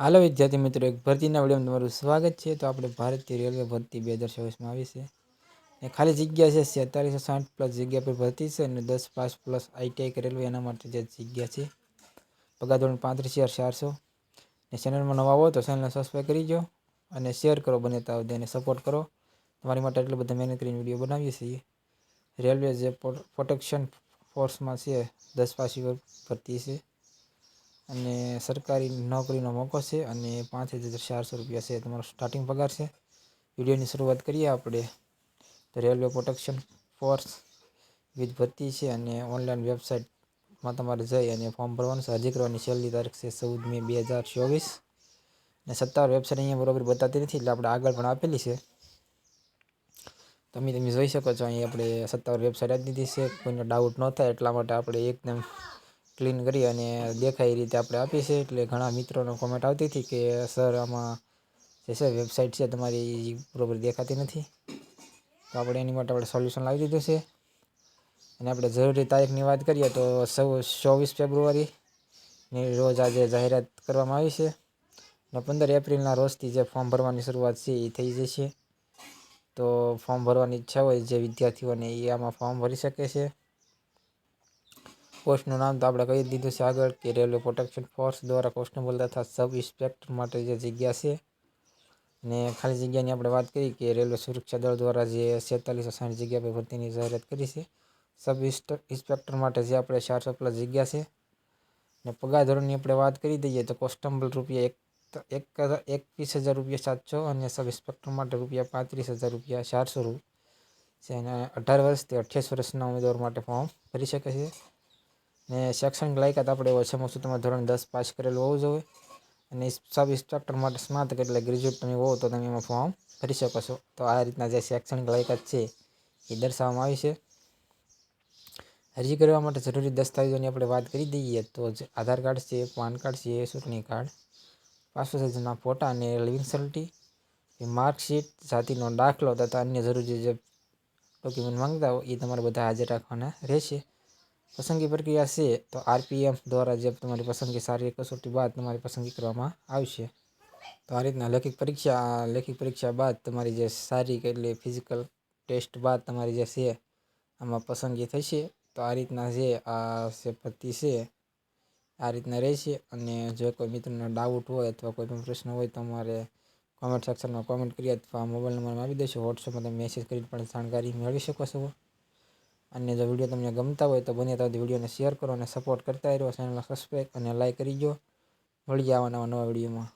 હાલો વિદ્યાર્થી મિત્રો, એક ભરતીના વિડીયોમાં તમારું સ્વાગત છે. તો આપણે ભારતીય રેલવે ભરતી બે હજાર ચોવીસમાં આવી છે. ને ખાલી જગ્યા છે સેતાલીસો સાઠ પ્લસ જગ્યા પર ભરતી છે અને દસ પાસ પ્લસ આઈટીઆઈ કરેલું એના માટે જે જગ્યા છે. પગાર ધોરણ પાંત્રીસ હજાર ચારસો. ને ચેનલમાં નવા આવો તો ચેનલને સબસ્ક્રાઈબ કરી જો અને શેર કરો બને તાવ અને સપોર્ટ કરો. તમારી માટે એટલું બધા મહેનત કરીને વીડિયો બનાવીએ છીએ. રેલવે જે પ્રોટેક્શન ફોર્સમાં છે, દસ પાસ ભરતી છે. અને સરકારી નોકરીનો મોકો છે અને પાંચ હજાર ચારસો રૂપિયા છે તમારો સ્ટાર્ટિંગ પગાર છે. વિડીયોની શરૂઆત કરીએ આપણે. તો રેલવે પ્રોટેક્શન ફોર્સ વીજ ભરતી છે અને ઓનલાઈન વેબસાઇટમાં તમારે જઈ અને ફોર્મ ભરવાનું છે. અરજી કરવાની છેલ્લી તારીખ છે ચૌદ મે બે હજાર ચોવીસ. અને સત્તાવાર વેબસાઇટ અહીંયા બરોબર બતાતી નથી એટલે આપણે આગળ પણ આપેલી છે. તમે તમે જોઈ શકો છો અહીં આપણે સત્તાવાર વેબસાઇટ આપી દીધી છે. કોઈને ડાઉટ ન થાય એટલા માટે આપણે એકદમ ક્લીન કરી અને દેખાય એ રીતે આપણે આપી છે એટલે ઘણા મિત્રોનો કોમેન્ટ આવતી હતી કે સર આમાં જે છે વેબસાઇટ છે, તમારી બરોબર દેખાતી નથી. તો આપણે એની માટે આપણે સોલ્યુશન લાવી દીધું છે. અને આપણે જરૂરી તારીખની વાત કરીએ તો સૌ ચોવીસ ફેબ્રુઆરીની રોજ આજે જાહેરાત કરવામાં આવી છે. અને પંદર એપ્રિલના રોજથી જે ફોર્મ ભરવાની શરૂઆત છે એ થઈ જશે. તો ફોર્મ ભરવાની ઈચ્છા હોય જે વિદ્યાર્થીઓને એ આમાં ફોર્મ ભરી શકે છે. પોસ્ટનું નામ તો આપણે કહી દીધું છે આગળ કે રેલવે પ્રોટેક્શન ફોર્સ દ્વારા કોન્સ્ટેબલ તથા સબ ઇન્સ્પેક્ટર માટે જે જગ્યા છે અને ખાલી જગ્યાની આપણે વાત કરી કે રેલવે સુરક્ષા દળ દ્વારા જે છેતાલીસો સાઠ જગ્યા પર ભરતીની જાહેરાત કરી છે. સબ ઇન્સ્પેક્ટર માટે જે આપણે ચારસો પ્લસ જગ્યા છે અને પગાર ધોરણની આપણે વાત કરી દઈએ તો કોન્સ્ટેબલ રૂપિયા એક એક, એકવીસ હજાર રૂપિયા સાતસો અને સબ ઇન્સ્પેક્ટર માટે રૂપિયા પાંત્રીસ હજાર રૂપિયા ચારસો રૂ છે અને અઢાર વર્ષથી અઠ્યાવીસ વર્ષના ઉમેદવાર માટે ફોર્મ ભરી શકે છે. ને શૈક્ષણિક લાયકાત આપણે ઓછામાં ઓછું તમે ધોરણ દસ પાસ કરેલું હોવું જોઈએ. અને સબ ઇન્સ્ટ્રક્ટર માટે સ્નાતક એટલે ગ્રેજ્યુએટ તમે હોવ તો તમે એમાં ફોર્મ ભરી શકો છો. તો આ રીતના જે શૈક્ષણિક લાયકાત છે એ દર્શાવવામાં આવી છે. અરજી કરવા માટે જરૂરી દસ્તાવેજોની આપણે વાત કરી દઈએ તો જ આધાર કાર્ડ છે, પાન કાર્ડ છે, ચૂંટણી કાર્ડ, પાસપોર્ટ સાઇઝના ફોટા અને લિવિંગ સર્ટી માર્કશીટ જાતિનો દાખલો તથા અન્ય જરૂરી જે ડોક્યુમેન્ટ માંગતા હોય એ તમારે બધા હાજર રાખવાના રહેશે. પસંદગી પ્રક્રિયા છે, તો આરપીએમ દ્વારા જે તમારી પસંદગી સારી કસોટી બાદ તમારી પસંદગી કરવામાં આવશે. તો આ રીતના લેખિત પરીક્ષા લેખિત પરીક્ષા બાદ તમારી જે શારીરિક એટલે ફિઝિકલ ટેસ્ટ બાદ તમારી જે છે, આમાં પસંદગી થશે. તો આ રીતના જે આ જે પદ્ધતિ છે, આ રીતના રહેશે. અને જો કોઈ મિત્રનો ડાઉટ હોય અથવા કોઈ પણ પ્રશ્ન હોય તો અમારે કોમેન્ટ સેક્શનમાં કોમેન્ટ કરી અથવા મોબાઈલ નંબરમાં આપી દેશો. વોટ્સઅપમાં તમે મેસેજ કરીને પણ જાણકારી મેળવી શકો છો. અને જો વીડિયો તમને ગમતા હોય તો બને ત્યાં વિડીયોને શેર કરો અને સપોર્ટ કરતા રહ્યો ચેનલને સબસ્ક્રાઈબ અને લાઈક કરી દો મળીએ આવા નવા નવા વિડીયોમાં.